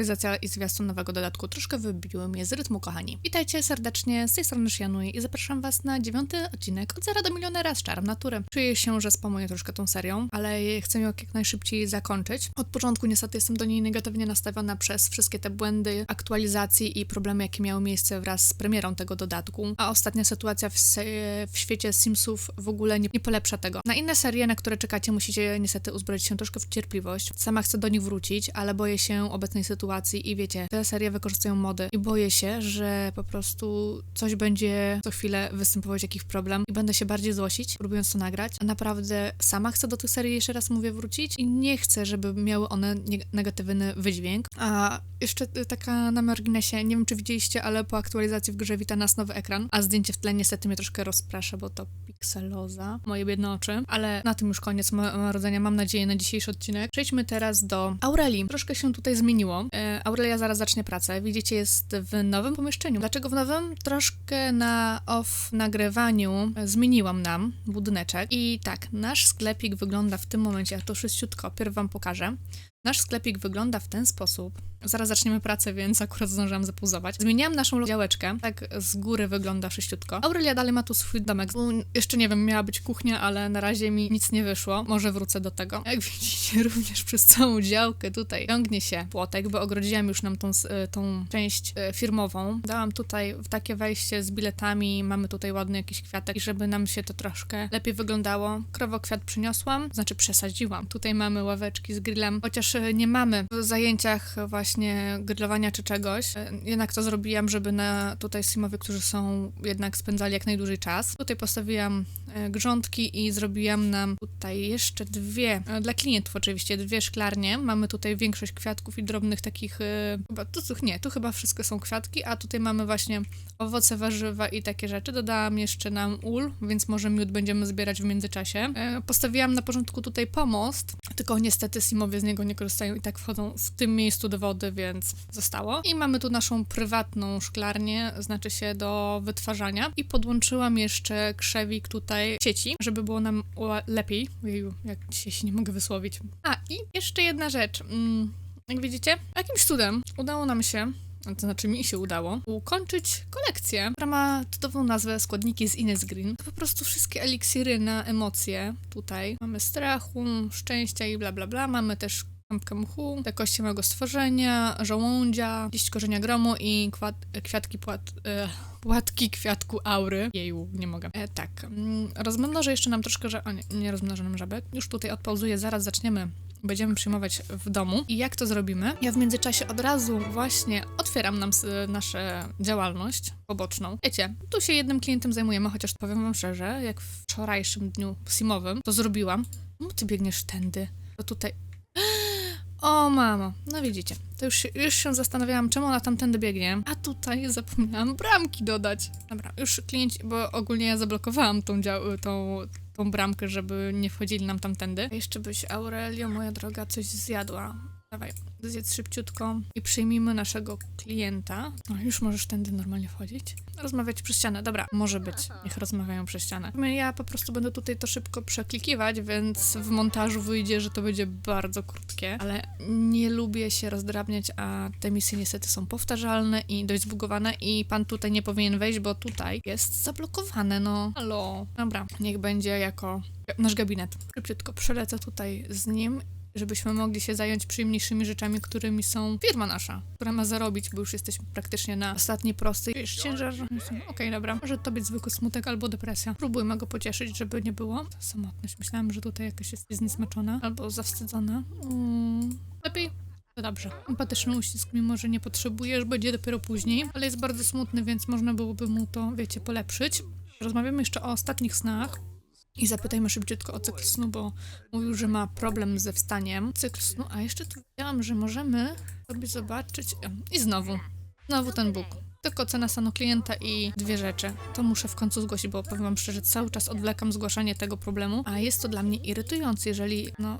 aktualizacja i zwiastun nowego dodatku troszkę wybiły mnie z rytmu, kochani. Witajcie serdecznie, z tej strony Szanuj i zapraszam was na dziewiąty odcinek od zera do milionera z czarem natury. Czuję się, że spamuję troszkę tą serią, ale chcę ją jak najszybciej zakończyć. Od początku niestety jestem do niej negatywnie nastawiona przez wszystkie te błędy aktualizacji i problemy, jakie miały miejsce wraz z premierą tego dodatku, a ostatnia sytuacja w, w świecie Simsów w ogóle nie, nie polepsza tego. Na inne serie, na które czekacie, musicie niestety uzbroić się troszkę w cierpliwość. Sama chcę do nich wrócić, ale boję się obecnej sytuacji i wiecie, te serie wykorzystują mody i boję się, że po prostu coś będzie co chwilę występować jakiś problem i będę się bardziej złościć, próbując to nagrać. A naprawdę sama chcę do tych serii jeszcze raz mówię wrócić i nie chcę, żeby miały one negatywny wydźwięk. A jeszcze y, taka na marginesie, nie wiem czy widzieliście, ale po aktualizacji w grze wita nas nowy ekran, a zdjęcie w tle niestety mnie troszkę rozprasza, bo to pikseloza, moje biedne oczy. Ale na tym już koniec marudzenia, mam nadzieję, na dzisiejszy odcinek. Przejdźmy teraz do Aurelii. Troszkę się tutaj zmieniło. Aurelia zaraz zacznie pracę. Widzicie, jest w nowym pomieszczeniu. Dlaczego w nowym? Troszkę na off nagrywaniu zmieniłam nam budyneczek. I tak, nasz sklepik wygląda w tym momencie, ja to szybciutko, pierw wam pokażę. Nasz sklepik wygląda w ten sposób. Zaraz zaczniemy pracę, więc akurat zdążyłam zapuzować. Zmieniłam naszą działeczkę. Tak z góry wygląda sześciutko. Aurelia dalej ma tu swój domek. Jeszcze nie wiem, miała być kuchnia, ale na razie mi nic nie wyszło. Może wrócę do tego. Jak widzicie, również przez całą działkę tutaj ciągnie się płotek, bo ogrodziłam już nam tą, e, tą część e, firmową. Dałam tutaj takie wejście z biletami. Mamy tutaj ładny jakiś kwiatek, żeby nam się to troszkę lepiej wyglądało. Krowokwiat przyniosłam, znaczy przesadziłam. Tutaj mamy ławeczki z grillem, chociaż e, nie mamy w zajęciach właśnie grillowania czy czegoś. e, Jednak to zrobiłam, żeby na tutaj simowie, którzy są jednak spędzali jak najdłużej czas. Tutaj postawiłam grządki i zrobiłam nam tutaj jeszcze dwie, e, dla klientów oczywiście, dwie szklarnie. Mamy tutaj większość kwiatków i drobnych takich, e, chyba, tu, tu, nie, tu chyba wszystko są kwiatki, a tutaj mamy właśnie owoce, warzywa i takie rzeczy. Dodałam jeszcze nam ul, więc może miód będziemy zbierać w międzyczasie. E, Postawiłam na początku tutaj pomost, tylko niestety simowie z niego nie korzystają i tak wchodzą w tym miejscu do wody, więc zostało. I mamy tu naszą prywatną szklarnię, znaczy się do wytwarzania i podłączyłam jeszcze krzewik tutaj sieci, żeby było nam lepiej. Ojeju, jak dzisiaj się nie mogę wysłowić. A i jeszcze jedna rzecz. Mm, jak widzicie, jakimś cudem udało nam się to znaczy mi się udało, ukończyć kolekcję, która ma tytułową nazwę Składniki z Ines Green. To po prostu wszystkie eliksiry na emocje tutaj. Mamy strachu, szczęścia i bla bla bla. Mamy też kąpkę mchu, te kości małego stworzenia, żołądzia, liść korzenia gromu i kwiatki płat... E, płatki kwiatku aury. Jeju, nie mogę. E, tak, mm, rozmnożę jeszcze nam troszkę, że... O nie, nie rozmnożę nam żabek. Już tutaj odpauzuję, zaraz zaczniemy będziemy przyjmować w domu. I jak to zrobimy? Ja w międzyczasie od razu właśnie otwieram nam naszą działalność poboczną. Wiecie, tu się jednym klientem zajmujemy, chociaż powiem wam szczerze, jak w wczorajszym dniu simowym to zrobiłam. No ty biegniesz tędy. To tutaj... O mamo, no widzicie, to już już się zastanawiałam, czemu ona tamtędy biegnie, a tutaj zapomniałam bramki dodać. Dobra, już klienci, bo ogólnie ja zablokowałam tą, tą, tą bramkę, żeby nie wchodzili nam tamtędy. Jeszcze byś, Aurelio, moja droga, coś zjadła. Dawaj, zjedz szybciutko i przyjmijmy naszego klienta. O, już możesz tędy normalnie wchodzić. Rozmawiać przez ścianę. Dobra, może być. Niech rozmawiają przez ścianę. Ja po prostu będę tutaj to szybko przeklikiwać, więc w montażu wyjdzie, że to będzie bardzo krótkie, ale nie lubię się rozdrabniać, a te misje niestety są powtarzalne i dość zbugowane i pan tutaj nie powinien wejść, bo tutaj jest zablokowane, no. Halo. Dobra, niech będzie jako nasz gabinet. Szybciutko przelecę tutaj z nim żebyśmy mogli się zająć przyjemniejszymi rzeczami, którymi są firma nasza, która ma zarobić, bo już jesteśmy praktycznie na ostatniej prostej. Wiesz, ciężar. Okej, dobra. Może to być zwykły smutek albo depresja. Próbujmy go pocieszyć, żeby nie było. Ta samotność. Myślałam, że tutaj jakaś jest zniesmaczona albo zawstydzona. Mm, lepiej. To dobrze. Empatyczny uścisk, mimo że nie potrzebujesz, będzie dopiero później, ale jest bardzo smutny, więc można byłoby mu to, wiecie, polepszyć. Rozmawiamy jeszcze o ostatnich snach. I zapytajmy szybciutko o cykl snu, bo mówił, że ma problem ze wstaniem. Cykl snu, a jeszcze tu widziałam, że możemy sobie zobaczyć. em, I znowu, znowu ten Bóg. Tylko cena stanu klienta i dwie rzeczy. To muszę w końcu zgłosić, bo powiem wam szczerze, cały czas odwlekam zgłaszanie tego problemu, a jest to dla mnie irytujące, jeżeli, no,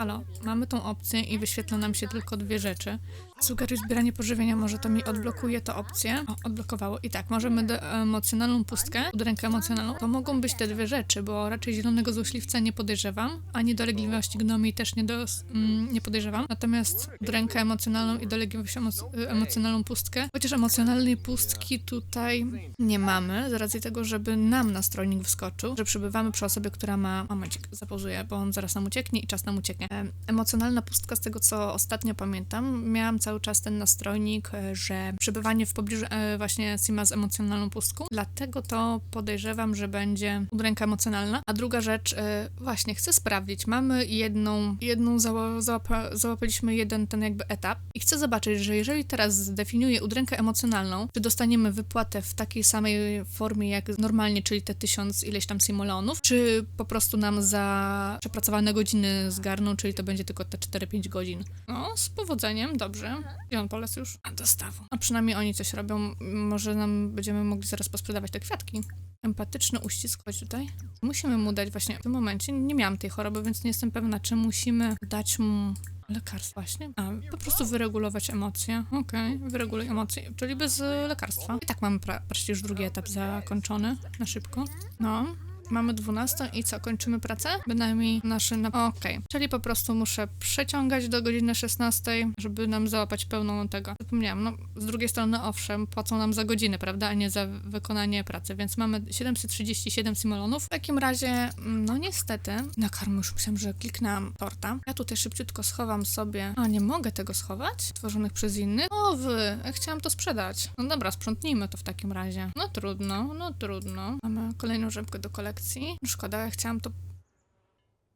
Halo, mamy tą opcję i wyświetla nam się tylko dwie rzeczy. Sugeruj zbieranie pożywienia, może to mi odblokuje tę opcję. O, odblokowało. I tak, możemy do emocjonalną pustkę, udrękę emocjonalną. To mogą być te dwie rzeczy, bo raczej zielonego złośliwca nie podejrzewam, ani dolegliwości gnomii też nie, dos, mm, nie podejrzewam. Natomiast udrękę emocjonalną i dolegliwość emoc- emocjonalną pustkę. Chociaż emocjonalnej pustki tutaj nie mamy, z racji tego, żeby nam nastrojnik wskoczył, że przebywamy przy osobie, która ma... Momencik, zapozuję, bo on zaraz nam ucieknie i czas nam ucieknie. Em, Emocjonalna pustka, z tego co ostatnio pamiętam, miałam cały czas ten nastrojnik, e, że przebywanie w pobliżu e, właśnie Sima z emocjonalną pustką, dlatego to podejrzewam, że będzie udręka emocjonalna. A druga rzecz, e, właśnie chcę sprawdzić, mamy jedną, jedną zała, załapa, załapaliśmy jeden ten jakby etap i chcę zobaczyć, że jeżeli teraz zdefiniuję udrękę emocjonalną, czy dostaniemy wypłatę w takiej samej formie jak normalnie, czyli te tysiąc ileś tam simolonów, czy po prostu nam za przepracowane godziny zgarną, czyli to będzie tylko te 4-5 godzin. No, z powodzeniem, dobrze. I on polecł już? A dostawu. A przynajmniej oni coś robią. Może nam będziemy mogli zaraz posprzedawać te kwiatki. Empatyczny uścisk, chodź tutaj. Musimy mu dać właśnie w tym momencie. Nie miałam tej choroby, więc nie jestem pewna, czy musimy dać mu lekarstwo właśnie. A, po prostu wyregulować emocje. Okej, wyreguluj emocje, czyli bez e, lekarstwa. I tak mamy pra- już drugi etap zakończony na szybko. No. Mamy 12 i co, kończymy pracę? Bynajmniej nasze... Na... Okej, czyli po prostu muszę przeciągać do godziny 16, żeby nam załapać pełną tego. Zapomniałam, no z drugiej strony owszem, płacą nam za godzinę, prawda, a nie za wykonanie pracy, więc mamy 737 simolonów. W takim razie, no niestety, na karmę już myślałam, że kliknęłam torta. Ja tutaj szybciutko schowam sobie... A, nie mogę tego schować? Tworzonych przez innych? O wy, chciałam to sprzedać. No dobra, sprzątnijmy to w takim razie. No trudno, no trudno. Mamy kolejną rzepkę do kolekcji. No szkoda, ja chciałam to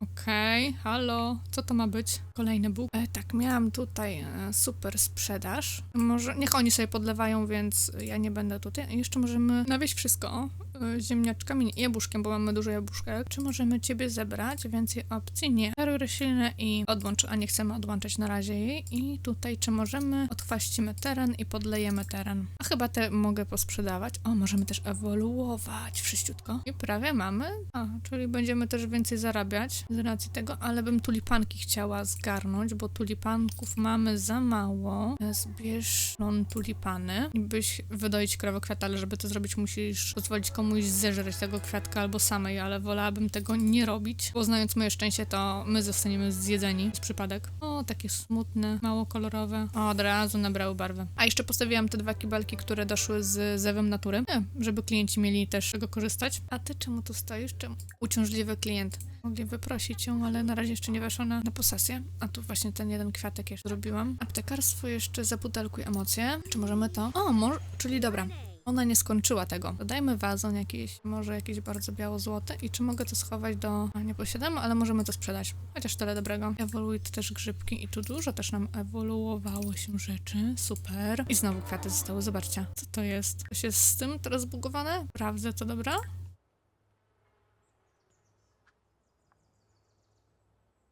Okej, halo, co to ma być? Kolejny bóg. E, tak, miałam tutaj e, super sprzedaż. Może niech oni sobie podlewają, więc ja nie będę tutaj. Jeszcze możemy nawieść wszystko ziemniaczkami, nie, jabłuszkiem, bo mamy dużo jabłuszek. Czy możemy ciebie zebrać? Więcej opcji? Nie. Perury roślinne i odłącz, a nie chcemy odłączać na razie jej. I tutaj, czy możemy odchwaścimy teren i podlejemy teren. A chyba te mogę posprzedawać. O, możemy też ewoluować wszyściutko. I prawie mamy. A, czyli będziemy też więcej zarabiać z racji tego, ale bym tulipanki chciała zgarnąć, bo tulipanków mamy za mało. E, Zbierz non tulipany i byś wydoić krowokwiat, ale żeby to zrobić musisz pozwolić komuś zeżreć tego kwiatka albo samej, ale wolałabym tego nie robić, bo znając moje szczęście, to my zostaniemy zjedzeni z przypadek. O, takie smutne, mało kolorowe. O, od razu nabrały barwę. A jeszcze postawiłam te dwa kibelki, które doszły z zewem natury, e, żeby klienci mieli też z czego korzystać. A ty czemu tu stoisz? Czemu? Uciążliwy klient. Mogli wyprosić ją, ale na razie jeszcze nie weszła na, na posesję. A tu właśnie ten jeden kwiatek jeszcze zrobiłam. Aptekarstwo jeszcze zabutelkuj emocje. Czy możemy to? O, może, czyli dobra. Ona nie skończyła tego. Dodajmy wazon jakiś, może jakieś bardzo biało-złote i czy mogę to schować do... Nie posiadamy, ale możemy to sprzedać. Chociaż tyle dobrego. Ewoluuje to też grzybki i tu dużo też nam ewoluowało się rzeczy. Super. I znowu kwiaty zostały, zobaczcie. Co to jest? Coś jest z tym teraz zbugowane? Sprawdzę to, dobra?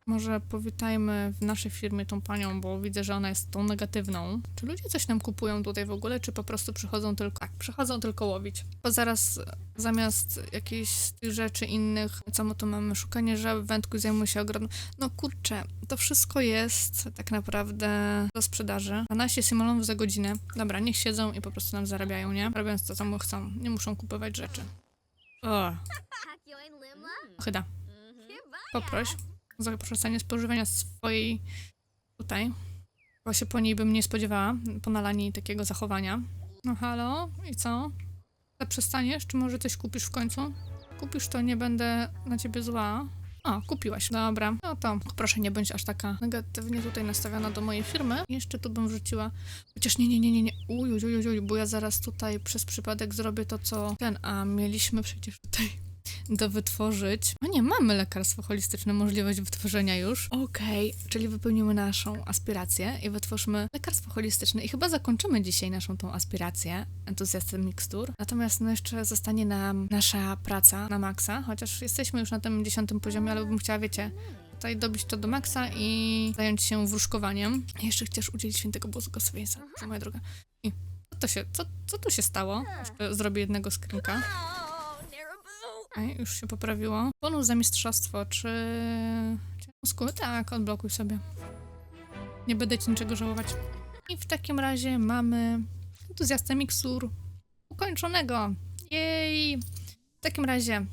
Może powitajmy w naszej firmie tą panią, bo widzę, że ona jest tą negatywną. Czy ludzie coś nam kupują tutaj w ogóle, czy po prostu przychodzą tylko... Tak, przychodzą tylko łowić. Bo zaraz zamiast jakichś z tych rzeczy innych, co my tu mamy, szukanie żab, wędku zajmują się ogrodem. No kurczę, to wszystko jest tak naprawdę do sprzedaży. 12 simolonów za godzinę. Dobra, niech siedzą i po prostu nam zarabiają, nie? Robiąc to, co mu chcą. Nie muszą kupować rzeczy. O, Limla? chyba. Chyba. Poproś zaprzestanie spożywania swojej tutaj, bo się po niej bym nie spodziewała, po nalani takiego zachowania. No halo, i co? Zaprzestaniesz, czy może coś kupisz w końcu? Kupisz to, nie będę na ciebie zła. O, kupiłaś. Dobra. No to proszę nie bądź aż taka negatywnie tutaj nastawiona do mojej firmy. Jeszcze tu bym wrzuciła. Chociaż nie, nie, nie, nie, nie. Uj, uj, uj, uj, bo ja zaraz tutaj przez przypadek zrobię to, co ten, a mieliśmy przecież tutaj do wytworzyć. O nie, mamy lekarstwo holistyczne, możliwość wytworzenia już. Okej, czyli wypełnimy naszą aspirację i wytwórzmy lekarstwo holistyczne i chyba zakończymy dzisiaj naszą tą aspirację, entuzjastem mikstur. Natomiast no jeszcze zostanie nam nasza praca na maksa, chociaż jesteśmy już na tym dziesiątym poziomie, ale bym chciała, wiecie, tutaj dobić to do maksa i zająć się wróżkowaniem. Jeszcze chcesz udzielić świętego błogosławieństwa, moja droga. I co to się, co, co tu się stało? Jeszcze zrobię jednego skrinka. Już się poprawiło. Bonus za mistrzostwo, czy... Ciężko? Tak, odblokuj sobie. Nie będę ci niczego żałować. I w takim razie mamy entuzjastę miksur ukończonego. Jej! W takim razie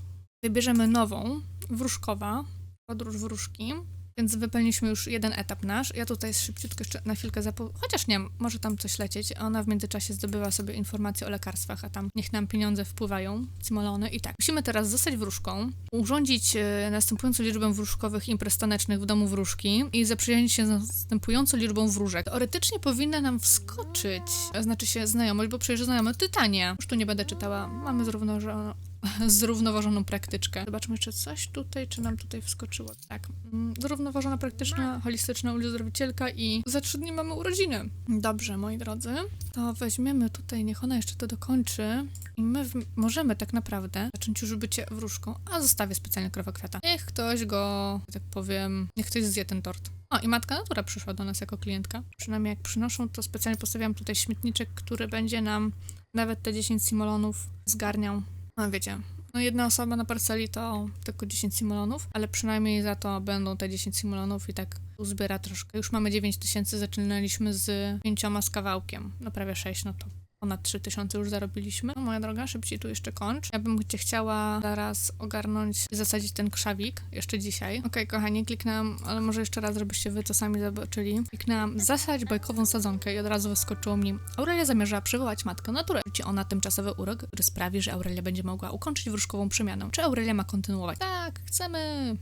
wybierzemy nową, wróżkowa, podróż wróżki. Więc wypełniliśmy już jeden etap nasz. Ja tutaj szybciutko jeszcze na chwilkę zapo... Chociaż nie, może tam coś lecieć. Ona w międzyczasie zdobywa sobie informacje o lekarstwach, a tam niech nam pieniądze wpływają, cimolony. I tak, musimy teraz zostać wróżką, urządzić e, następującą liczbę wróżkowych imprez tanecznych w domu wróżki i zaprzyjaźnić się z następującą liczbą wróżek. Teoretycznie powinna nam wskoczyć, a znaczy się znajomość, bo przecież znajomy Tytanie. Już tu nie będę czytała. Mamy zrównoważoną zrównoważoną praktyczkę. Zobaczmy jeszcze coś tutaj, czy nam tutaj wskoczyło. Tak. Mm, Zrównoważona praktyczna, holistyczna uzdrowicielka i za trzy dni mamy urodziny. Dobrze, moi drodzy. To weźmiemy tutaj, niech ona jeszcze to dokończy i my możemy tak naprawdę zacząć już bycie wróżką, a zostawię specjalnie krowę kwiata. Niech ktoś go, tak powiem, niech ktoś zje ten tort. O, i Matka Natura przyszła do nas jako klientka. Przynajmniej jak przynoszą, to specjalnie postawiłam tutaj śmietniczek, który będzie nam nawet te 10 simolonów zgarniał. No wiecie, no jedna osoba na parceli to tylko 10 simulonów, ale przynajmniej za to będą te 10 simulonów i tak uzbiera troszkę. Już mamy 9 tysięcy, zaczynaliśmy z pięcioma z kawałkiem, no prawie 6, no to ponad 3 tysiące już zarobiliśmy. No moja droga, szybciej tu jeszcze kończ. Ja bym cię chciała zaraz ogarnąć i zasadzić ten krzawik jeszcze dzisiaj. Okej, kochani, kliknęłam, ale może jeszcze raz, żebyście wy to sami zobaczyli. Kliknęłam zasadź bajkową sadzonkę i od razu wyskoczyło mi Aurelia zamierza przywołać matkę naturę. Ci ona tymczasowy urok, który sprawi, że Aurelia będzie mogła ukończyć wróżkową przemianę. Czy Aurelia ma kontynuować? Tak, chcemy!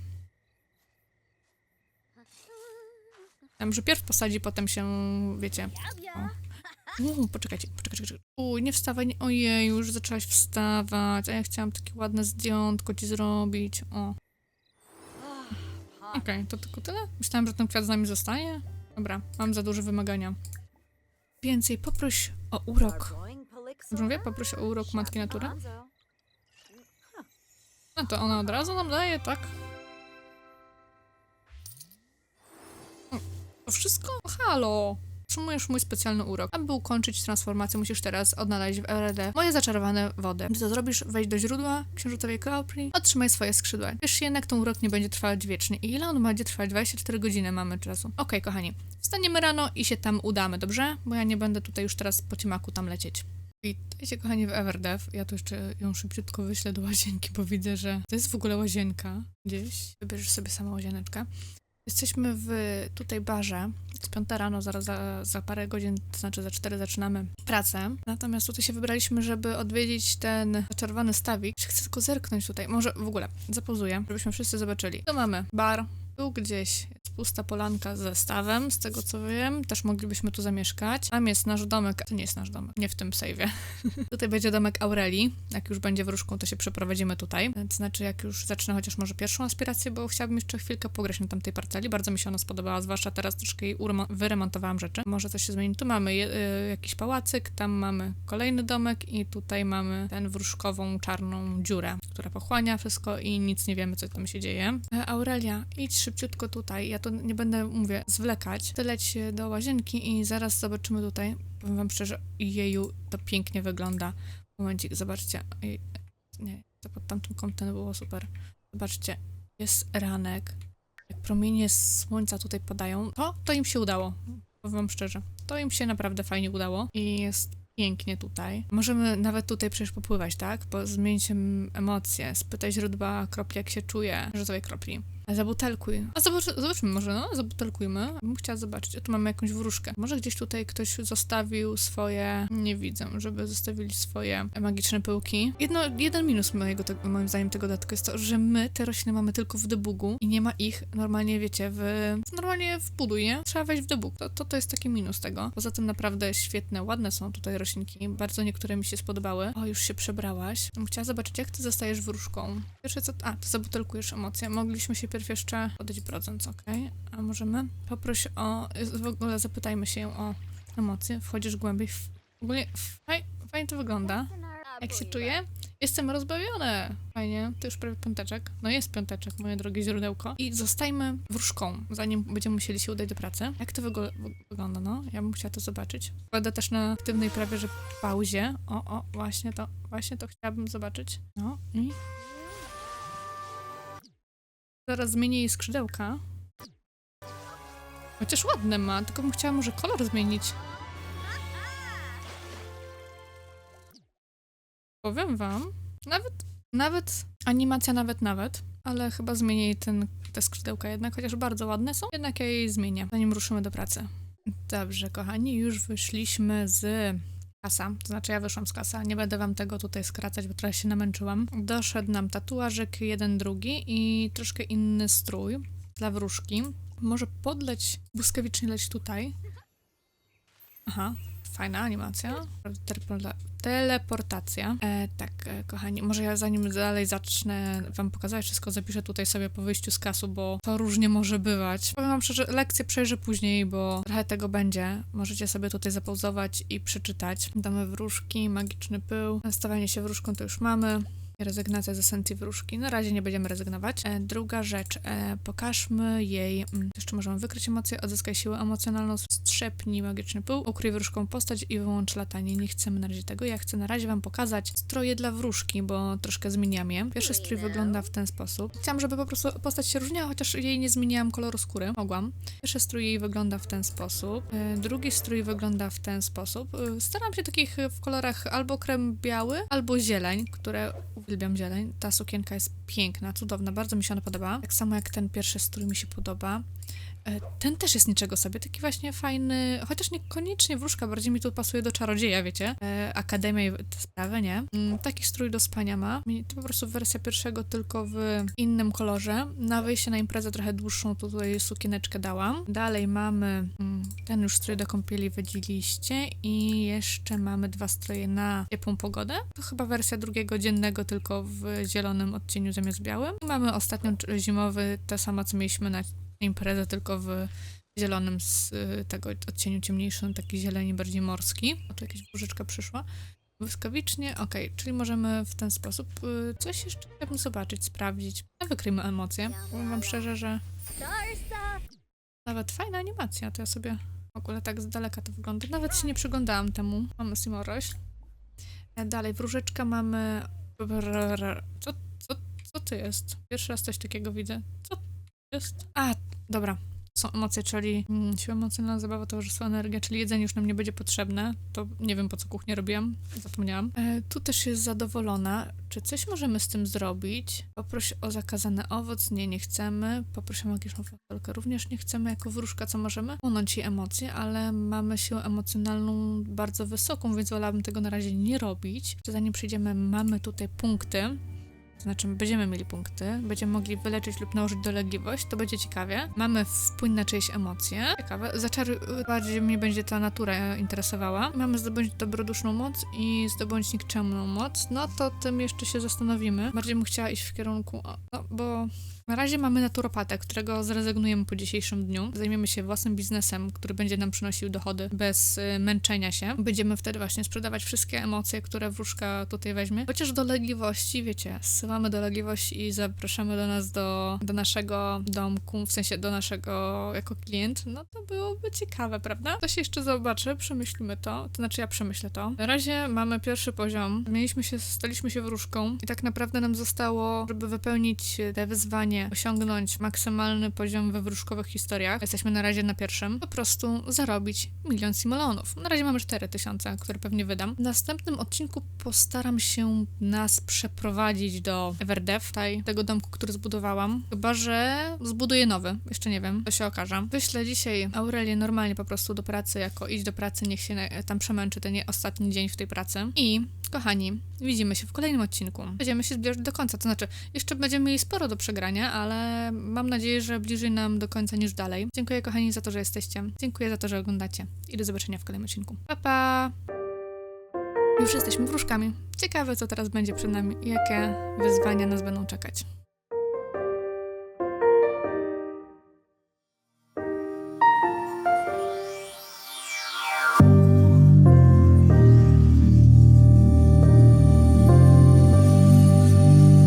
Tam, że pierw posadzi, potem się, wiecie... Uuu, poczekajcie, poczekajcie, poczekajcie. Uj, nie wstawaj, nie... ojej, już zaczęłaś wstawać, a ja chciałam takie ładne zdjątko ci zrobić, o. Okej, to tylko tyle? Myślałam, że ten kwiat z nami zostaje. Dobra, mam za duże wymagania. Więcej, poproś o urok. Dobrze mówię? Poproś o urok Matki Natury. No to ona od razu nam daje, tak? To wszystko? Halo! Otrzymujesz mój specjalny urok. Aby ukończyć transformację, musisz teraz odnaleźć w RD moje zaczarowane wody. Gdy to zrobisz, wejdź do źródła księżycowej kropli, otrzymaj swoje skrzydła. Wiesz jednak, ten urok nie będzie trwać wiecznie. I ile on będzie trwać? 24 godziny mamy czasu. Okej, kochani. Wstaniemy rano i się tam udamy, dobrze? Bo ja nie będę tutaj już teraz po ciemaku tam lecieć. Witajcie kochani w Everdev. Ja tu jeszcze ją szybciutko wyślę do łazienki, bo widzę, że to jest w ogóle łazienka gdzieś. Wybierzesz sobie samą łazieneczkę. Jesteśmy w tutaj barze. Jest piąta rano, zaraz za, za parę godzin, to znaczy za cztery zaczynamy pracę. Natomiast tutaj się wybraliśmy, żeby odwiedzić ten czerwony stawik. Chcę tylko zerknąć tutaj. Może w ogóle zapauzuję, żebyśmy wszyscy zobaczyli. Tu mamy bar. Tu gdzieś jest pusta polanka z zestawem, z tego co wiem. Też moglibyśmy tu zamieszkać. Tam jest nasz domek. To nie jest nasz domek, nie w tym save'ie. tutaj będzie domek Aurelii. Jak już będzie wróżką, to się przeprowadzimy tutaj. To znaczy, jak już zacznę chociaż może pierwszą aspirację, bo chciałabym jeszcze chwilkę pograć na tamtej parceli. Bardzo mi się ona spodobała, zwłaszcza teraz troszkę jej wyremontowałam rzeczy. Może coś się zmieni. Tu mamy je, y, jakiś pałacyk, tam mamy kolejny domek i tutaj mamy ten wróżkową czarną dziurę, która pochłania wszystko i nic nie wiemy, co tam się dzieje. E, Aurelia, idź szybciutko tutaj. Ja to nie będę, mówię, zwlekać. Ty leć się do łazienki i zaraz zobaczymy tutaj. Powiem wam szczerze, jeju, to pięknie wygląda. Momencik, zobaczcie. Nie, to pod tamtym kątem było super. Zobaczcie, jest ranek. Jak promienie słońca tutaj padają, to, to im się udało. Powiem wam szczerze. To im się naprawdę fajnie udało i jest pięknie tutaj. Możemy nawet tutaj przecież popływać, tak? Bo zmienić em- emocje, spytaj źródła kropli, jak się czuje, żółtowej kropli. Zabutelkuj. A zobacz, zobaczmy może, no, zabutelkujmy. Bym chciała zobaczyć. O, tu mamy jakąś wróżkę. Może gdzieś tutaj ktoś zostawił swoje... Nie widzę, żeby zostawili swoje magiczne pyłki. Jedno, jeden minus mojego, te, moim zdaniem tego dodatku jest to, że my te rośliny mamy tylko w debugu i nie ma ich normalnie, wiecie, w... Normalnie w buduj, nie? Trzeba wejść w debug. To, to, to jest taki minus tego. Poza tym naprawdę świetne, ładne są tutaj roślinki. Bardzo niektóre mi się spodobały. O, już się przebrałaś. Chciała zobaczyć, jak ty zostajesz wróżką. Pierwsze co... A, ty zabutelkujesz emocje. Mogliśmy się pierw jeszcze podać procent, okej? A możemy? Poproś o... W ogóle zapytajmy się ją o emocje. Wchodzisz głębiej w... Ogólnie faj, fajnie to wygląda. Jak się czuję? Jestem rozbawiona. Fajnie, to już prawie piąteczek. No jest piąteczek, moje drogie źródełko. I zostajmy wróżką, zanim będziemy musieli się udać do pracy. Jak to wygląda, no? Ja bym chciała to zobaczyć. Kładę też na aktywnej prawie, że pauzie. O, o, właśnie to, właśnie to chciałabym zobaczyć. No i... Zaraz zmienię jej skrzydełka. Chociaż ładne ma, tylko bym chciała może kolor zmienić. Powiem wam, nawet, nawet, animacja nawet, nawet, ale chyba zmienię jej ten, te skrzydełka jednak, chociaż bardzo ładne są, jednak ja jej zmienię, zanim ruszymy do pracy. Dobrze, kochani, już wyszliśmy z kasa, to znaczy ja wyszłam z kasa, nie będę wam tego tutaj skracać, bo trochę się namęczyłam. Doszedł nam tatuażyk, jeden, drugi i troszkę inny strój dla wróżki. Może podleć, błyskawicznie leć tutaj. Aha, fajna animacja. Teleportacja. E, tak, e, kochani, może ja zanim dalej zacznę wam pokazać wszystko, zapiszę tutaj sobie po wyjściu z kasu, bo to różnie może bywać. Powiem wam szczerze, lekcję przejrzę później, bo trochę tego będzie. Możecie sobie tutaj zapauzować i przeczytać. Damy wróżki, magiczny pył. Stawianie się wróżką to już mamy. Rezygnacja z esencji wróżki. Na razie nie będziemy rezygnować. E, druga rzecz. E, pokażmy jej. Mm, jeszcze możemy wykryć emocje, odzyskaj siłę emocjonalną, strzepnij magiczny pył, ukryj wróżką postać i wyłącz latanie. Nie chcemy na razie tego. Ja chcę na razie wam pokazać stroje dla wróżki, bo troszkę zmieniam je. Pierwszy strój wygląda w ten sposób. Chciałam, żeby po prostu postać się różniła, chociaż jej nie zmieniałam koloru skóry. Mogłam. Pierwszy strój jej wygląda w ten sposób. E, drugi strój wygląda w ten sposób. Staram się takich w kolorach albo krem biały, albo zieleń, które uwielbiam zieleń. Ta sukienka jest piękna, cudowna, bardzo mi się ona podoba. Tak samo jak ten pierwszy strój mi się podoba. E, Ten też jest niczego sobie, taki właśnie fajny, chociaż niekoniecznie wróżka, bardziej mi tu pasuje do czarodzieja, wiecie? E, Akademia i te sprawy, nie? Mm, Taki strój do spania ma. To po prostu wersja pierwszego, tylko w innym kolorze. Na wyjście na imprezę trochę dłuższą tutaj sukieneczkę dałam. Dalej mamy mm, ten już strój do kąpieli widzieliście i jeszcze mamy dwa stroje na ciepłą pogodę. To chyba wersja drugiego dziennego, tylko w zielonym odcieniu zamiast białym. Mamy ostatnią zimowy, to samo co mieliśmy na imprezę, tylko w zielonym z y, tego odcieniu ciemniejszym, taki zieleni bardziej morski. O, tu jakaś burzyczka przyszła. Błyskawicznie, okej, czyli możemy w ten sposób y, coś jeszcze chciałabym zobaczyć, sprawdzić. No, wykryjmy emocje. Powiem wam szczerze, że nawet fajna animacja, to ja sobie w ogóle tak z daleka to wygląda. Nawet się nie przyglądałam temu. Mamy Simoroś. E, Dalej, wróżeczka mamy... Co, co, co to jest? Pierwszy raz coś takiego widzę. Co to jest? A, dobra. Są emocje, czyli mm, siła emocjonalna, zabawa, towarzystwo, energia, czyli jedzenie już nam nie będzie potrzebne. To nie wiem, po co kuchnię robiłam, zapomniałam. E, tu też jest zadowolona. Czy coś możemy z tym zrobić? Poproś o zakazany owoc. Nie, nie chcemy. Poproś o magiczną fasolkę. Również nie chcemy. Jako wróżka co możemy? Płonąć jej emocje, ale mamy siłę emocjonalną bardzo wysoką, więc wolałabym tego na razie nie robić. Zanim przyjdziemy, mamy tutaj punkty. Znaczy, będziemy mieli punkty, będziemy mogli wyleczyć lub nałożyć dolegliwość, to będzie ciekawie. Mamy wpływ na czyjeś emocje. Ciekawe. Zaczary, bardziej mnie będzie ta natura interesowała. Mamy zdobądź dobroduszną moc i zdobądź nikczemną moc. No to tym jeszcze się zastanowimy. Bardziej bym chciała iść w kierunku, no bo na razie mamy naturopatę, którego zrezygnujemy po dzisiejszym dniu. Zajmiemy się własnym biznesem, który będzie nam przynosił dochody bez y, męczenia się. Będziemy wtedy właśnie sprzedawać wszystkie emocje, które wróżka tutaj weźmie. Chociaż dolegliwości, wiecie, zsyłamy dolegliwość i zapraszamy do nas do, do naszego domku, w sensie do naszego jako klient, no to byłoby ciekawe, prawda? To się jeszcze zobaczy, przemyślimy to. To znaczy ja przemyślę to. Na razie mamy pierwszy poziom. Mieliśmy się, staliśmy się wróżką i tak naprawdę nam zostało, żeby wypełnić te wyzwanie, osiągnąć maksymalny poziom we wróżkowych historiach. Jesteśmy na razie na pierwszym. Po prostu zarobić milion simolonów. Na razie mamy 4000, które pewnie wydam. W następnym odcinku postaram się nas przeprowadzić do Everdev, tutaj tego domku, który zbudowałam. Chyba, że zbuduję nowy. Jeszcze nie wiem. To się okaże. Wyślę dzisiaj Aurelię normalnie po prostu do pracy, jako idź do pracy, niech się tam przemęczy ten ostatni dzień w tej pracy. I Kochani, widzimy się w kolejnym odcinku. Będziemy się zbliżać do końca, to znaczy jeszcze będziemy mieli sporo do przegrania, ale mam nadzieję, że bliżej nam do końca niż dalej. Dziękuję kochani za to, że jesteście. Dziękuję za to, że oglądacie. I do zobaczenia w kolejnym odcinku. Pa pa! Już jesteśmy wróżkami. Ciekawe, co teraz będzie przed nami jakie wyzwania nas będą czekać.